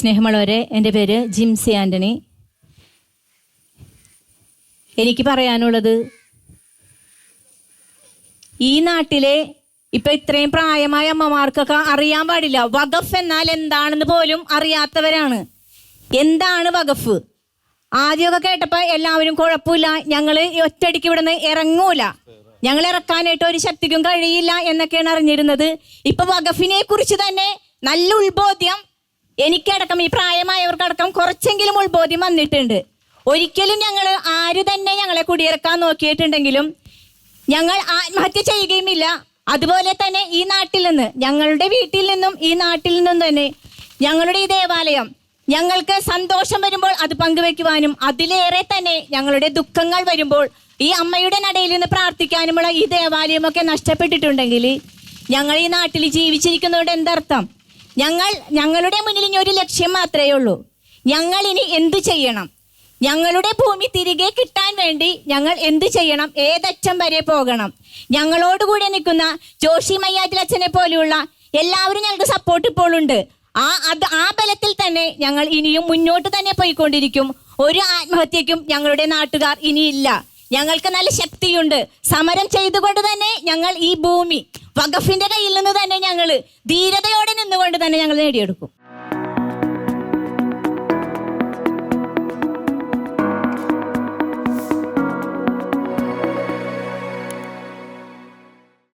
സ്നേഹമുള്ളവരെ എന്റെ പേര് ജിംസി ആന്റണി എനിക്ക് പറയാനുള്ളത് ഈ നാട്ടിലെ ഇപ്പൊ ഇത്രയും പ്രായമായ അമ്മമാർക്കൊക്കെ അറിയാൻ പാടില്ല. വഖഫ് എന്നാൽ എന്താണെന്ന് പോലും അറിയാത്തവരാണ്. എന്താണ് വഖഫ്? ആദ്യമൊക്കെ കേട്ടപ്പോ എല്ലാവരും കുഴപ്പമില്ല. ഞങ്ങൾ ഒറ്റയടിക്ക് ഇവിടുന്ന് ഇറങ്ങൂല. ഞങ്ങൾ ഇറക്കാനായിട്ട് ഒരു ശക്തിക്കും കഴിയില്ല എന്നൊക്കെയാണ് അറിഞ്ഞിരുന്നത്. ഇപ്പൊ വഖഫിനെ കുറിച്ച് തന്നെ നല്ല ഉത്ബോധ്യം എനിക്കടക്കം ഈ പ്രായമായവർക്കടക്കം കുറച്ചെങ്കിലും ഉത്ബോധ്യം വന്നിട്ടുണ്ട്. ഒരിക്കലും ഞങ്ങൾ ആര് തന്നെ ഞങ്ങളെ കുടിയിറക്കാൻ നോക്കിയിട്ടുണ്ടെങ്കിലും ഞങ്ങൾ ആത്മഹത്യ ചെയ്യുകയുമില്ല. അതുപോലെ തന്നെ ഈ നാട്ടിൽ നിന്ന് ഞങ്ങളുടെ വീട്ടിൽ നിന്നും ഈ നാട്ടിൽ നിന്നും തന്നെ ഞങ്ങളുടെ ഈ ദേവാലയം ഞങ്ങൾക്ക് സന്തോഷം വരുമ്പോൾ അത് പങ്കുവെക്കുവാനും അതിലേറെ തന്നെ ഞങ്ങളുടെ ദുഃഖങ്ങൾ വരുമ്പോൾ ഈ അമ്മയുടെ നടയിൽ നിന്ന് പ്രാർത്ഥിക്കാനുമുള്ള ഈ ദേവാലയമൊക്കെ നഷ്ടപ്പെട്ടിട്ടുണ്ടെങ്കിൽ ഞങ്ങൾ ഈ നാട്ടിൽ ജീവിച്ചിരിക്കുന്നതുകൊണ്ട് എന്തർത്ഥം? ഞങ്ങൾ ഞങ്ങളുടെ മുന്നിൽ ഇനി ഒരു ലക്ഷ്യം മാത്രമേ ഉള്ളൂ. ഞങ്ങൾ ഇനി എന്ത് ചെയ്യണം? ഞങ്ങളുടെ ഭൂമി തിരികെ കിട്ടാൻ വേണ്ടി ഞങ്ങൾ എന്ത് ചെയ്യണം? ഏതറ്റം വരെ പോകണം? ഞങ്ങളോടുകൂടെ നിൽക്കുന്ന ജോഷി മയ്യാറ്റിൽ അച്ഛനെ പോലെയുള്ള എല്ലാവരും ഞങ്ങൾക്ക് സപ്പോർട്ട് ഇപ്പോൾ ഉണ്ട്. ആ അത് ആ ബലത്തിൽ തന്നെ ഞങ്ങൾ ഇനിയും മുന്നോട്ട് തന്നെ പോയിക്കൊണ്ടിരിക്കും. ഒരു ആത്മഹത്യക്കും ഞങ്ങളുടെ നാട്ടുകാർ ഇനിയില്ല. ഞങ്ങൾക്ക് നല്ല ശക്തിയുണ്ട്. സമരം ചെയ്തുകൊണ്ട് തന്നെ ഞങ്ങൾ ഈ ഭൂമി വഖഫിന്റെ കയ്യിൽ നിന്ന് തന്നെ ഞങ്ങൾ ധീരതയോടെ നിന്നുകൊണ്ട് തന്നെ ഞങ്ങൾ നേടിയെടുക്കും.